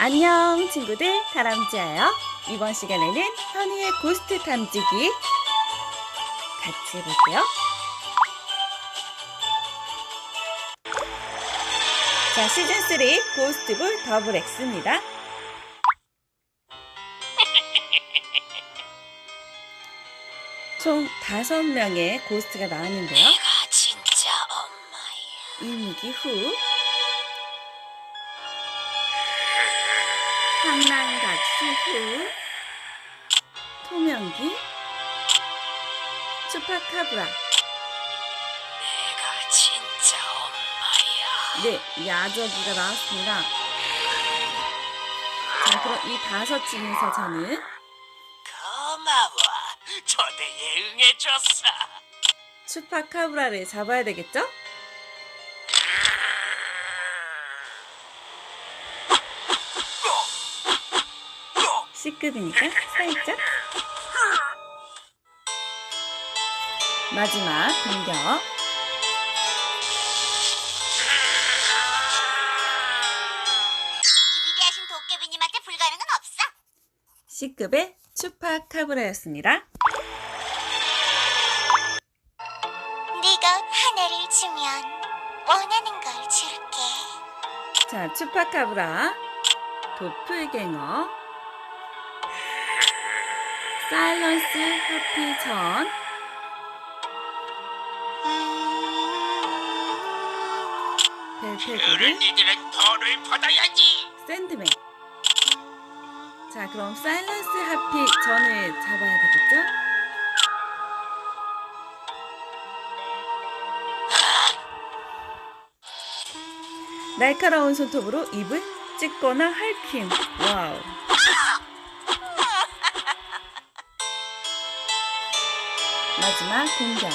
안녕 친구들 다람쥐예요. 이번 시간에는 현우의 고스트 탐지기 같이 해볼게요. 자 시즌 3 고스트볼 더블 X입니다. 총 다섯 명의 고스트가 나왔는데요. 이무기 후 한란각시 후 토명기 추파카브라 내가 진짜 엄마야. 네 야저기가 나왔습니다 자 그럼 이 다섯 중에서 저는 고마워. 초대에 응해줬어. 추파카브라를 잡아야 되겠죠? C급이니까 살짝 마지막 공격 이 위대하신 도깨비님한테 불가능은 없어. C급의 추파카브라였습니다. 네가 하나를 주면 원하는 걸 줄게. 자, 추파카브라, 도플갱어, 사일런스 하피전, 벨페고르, 니들은 벌을 받아야지. 샌드맨. 자, 그럼 사일런스 하피 전을 잡아야 되겠죠? 날카로운 손톱으로 입을 찢거나 핥힘. 와우. 마지막 공격.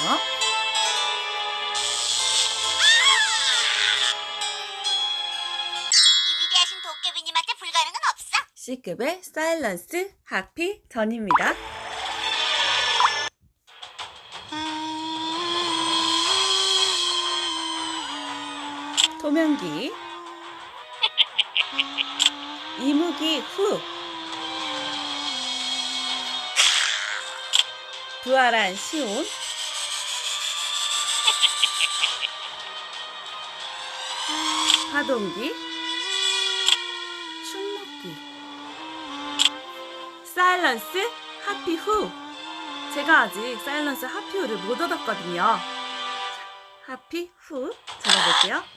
이 위대하신 도깨비님한테 불가능은 없어. C급의 사일런스 하피 전입니다. 토명기 이무기 후 부활한 시온 파동기. 춤먹기. 사일런스 하피 후. 제가 아직 사일런스 하피 후를 못 얻었거든요. 자, 하피 후. 잡아볼게요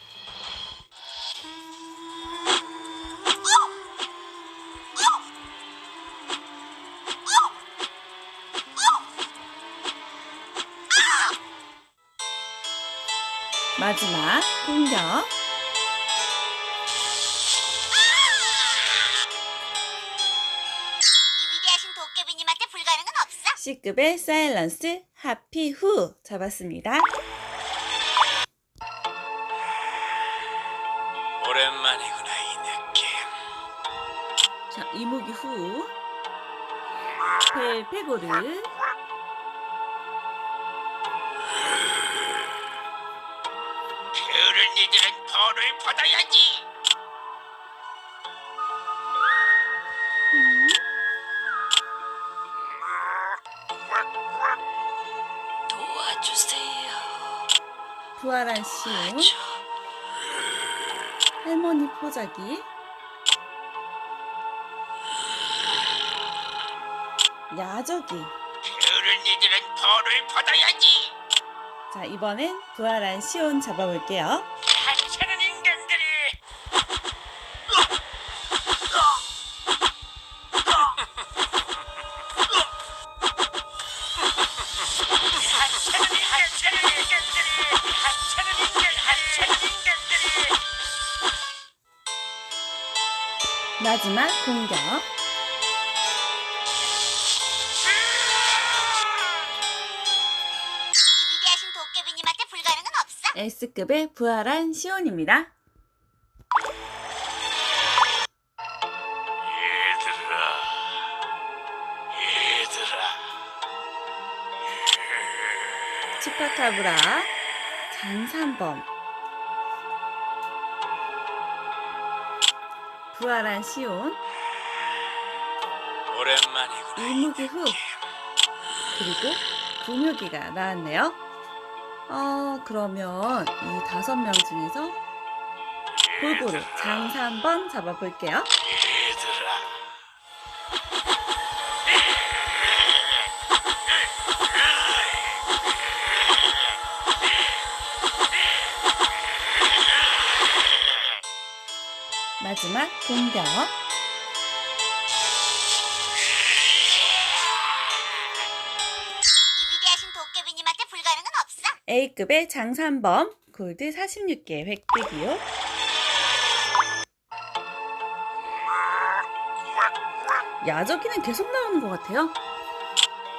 마지막 공격 이 위대하신 도깨비님한테 불가능은 없어. C급의 사일런스 하피 후 잡았습니다. 오랜만이구나 이 느낌. 자, 이무기 후 펠페고르 그를 벌을 받아야지. 도와주세요. 부활한 시온 할머니 포자기 야저기 그를 니들은 벌을 받아야지. 자 이번엔 부활한 시온 잡아볼게요 마지막 공격 이 위대하신 도깨비님한테 불가능은 없어. S급의 부활한 시온입니다 얘들아, 얘들아. 추파카브라 장산범 부활한 시온, 오랜만이구나. 일무기 후, 그리고 구묘기가 나왔네요. 어, 그러면 이 다섯 명 중에서 골고루 장사 한번 잡아볼게요. 얘들아. 마지막 공격. 이 위대하신 도깨비님한테 불가능은 없어. A급의 장산범 골드 46개 획득이요. 야저기는 계속 나오는 것 같아요.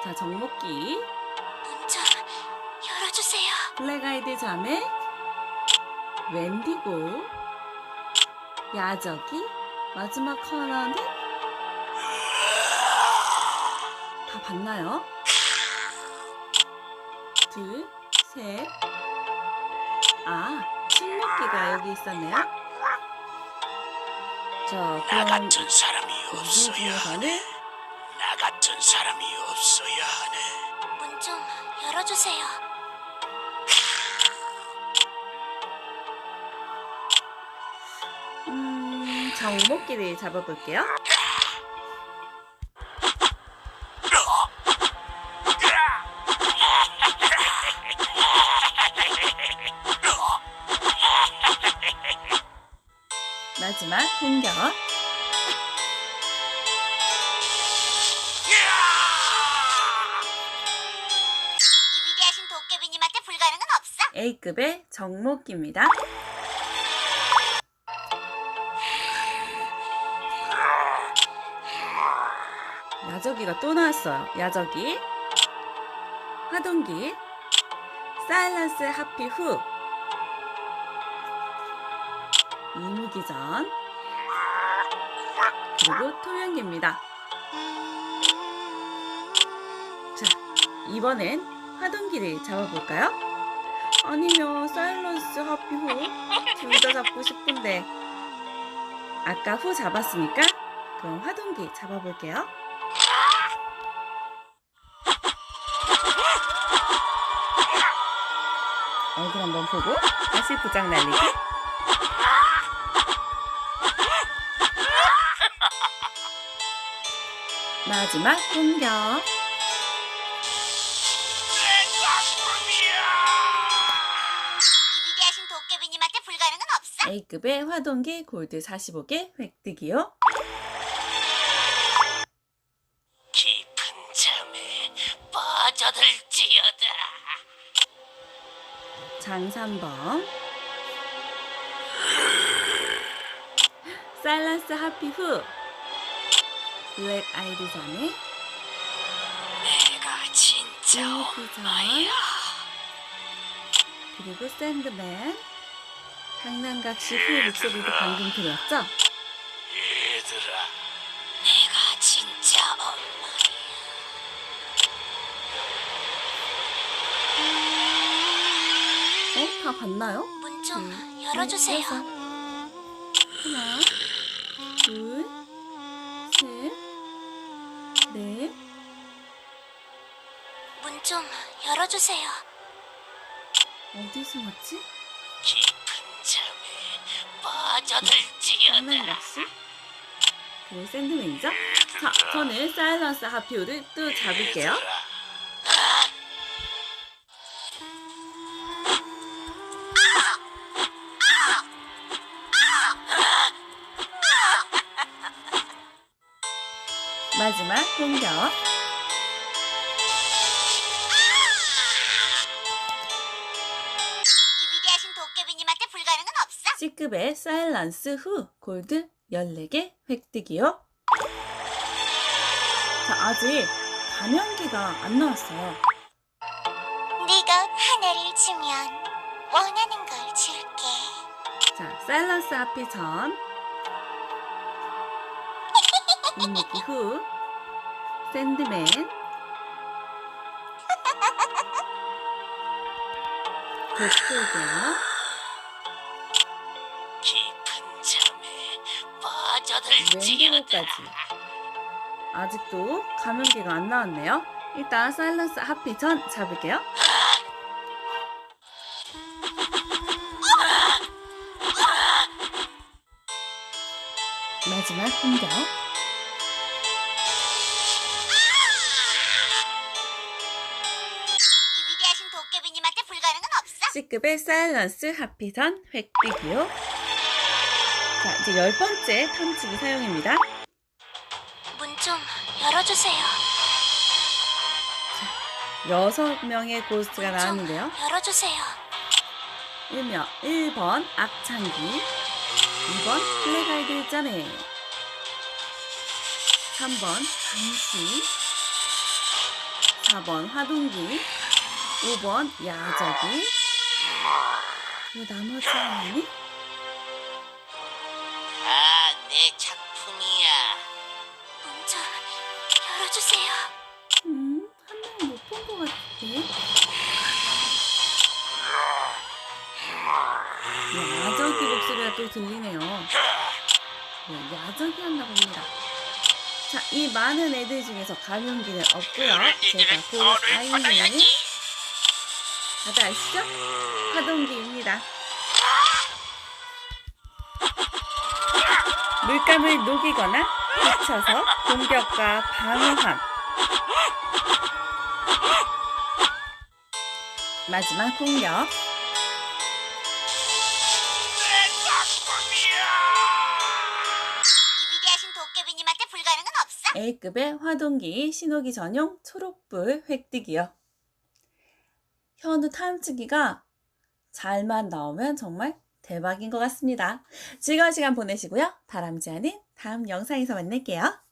자, 정목기, 문 좀 열어주세요. 블랙아이드 자매, 웬디고, 야저기, 마지막 하나는 다 봤나요? 둘, 셋. 아, 침묵기가 여기 있었네요. 자, 나 그럼 같은 사람이 이 없어야 하네. 나 같은 사람이 없어야 하네. 문 좀 열어주세요. 정목기를 잡아볼게요. 마지막 공격. 이 위대하신 도깨비님한테 불가능은 없어. A급의 정목기입니다. 야저기가 또 나왔어요. 야저기, 화동기, 사일런스 하피 후, 이무기전, 그리고 토명기입니다. 자, 이번엔 화동기를 잡아볼까요? 아니면 사일런스 하피 후 둘 다 잡고 싶은데 아까 후 잡았으니까 그럼 화동기 잡아볼게요. 얼굴 한번 보고 다시 부장 날리기. 마지막 공격. 이 위대하신 도깨비님한테 불가능은 없어. A급의 화동기 골드 45개 획득이요. 장산범. 사일런스 하피 후. 블랙 아이드 전에 내가 진짜 이무기전 그리고 샌드맨. 강남각시 후 목소리도 방금 들었죠? 다 봤나요? 문좀 둘, 열어주세요. 셋, 하나 둘 셋, 넷, 문 좀 열어주세요. 어디 숨었지? 깊은 잠에 빠져들지어다. 그리고 샌드맨이죠? 자, 저는 사일런스 하피오를 또 잡을게요. 공격. 이 위대하신 도깨비님한테 불가능은 없어. C급의 사일런스 후 골드 14개 획득이요. 자, 아직 감염기가 안 나왔어요. 네가 하나를 주면 원하는 걸 줄게. 자, 사일런스 하피 전. 인미기 후. 샌드맨. 독도고요. 깊은 잠에 퍼져들지어다. 웬일까지 아직도 감염기가 안 나왔네요. 일단 사일런스 하피 전 잡을게요. 마지막 공격. C급의 사일런스 하피선 획득이요. 자, 이제 열 번째 탐지기 사용입니다. 문 좀 열어주세요. 여섯 명의 고스트가 문 나왔는데요. 좀 열어주세요. 1명, 1번 악창기, 2번 플래가이드 자매, 3번 감시, 4번 화동기, 5번 야자기, 그리고 나머지 하나는 아, 내 작품이야. 문좀 열어주세요. 음, 한 명이 못본 것 같은데. 야적이 목소리가 또 들리네요. 네, 야적이 한다 봅니다. 자, 이 많은 애들 중에서 감염기는 없고요. 제가 그 아이는 다들 아시죠? 화동기입니다. 물감을 녹이거나 붙여서 공격과 방어함. 마지막 공격. 내 작품이야. 이 위대하신 도깨비님한테 불가능은 없어. A급의 화동기 신호기 전용 초록불 획득이요. 현우 탐지기가 잘만 나오면 정말 대박인 것 같습니다. 즐거운 시간 보내시고요. 다람쥐 하는 다음 영상에서 만날게요.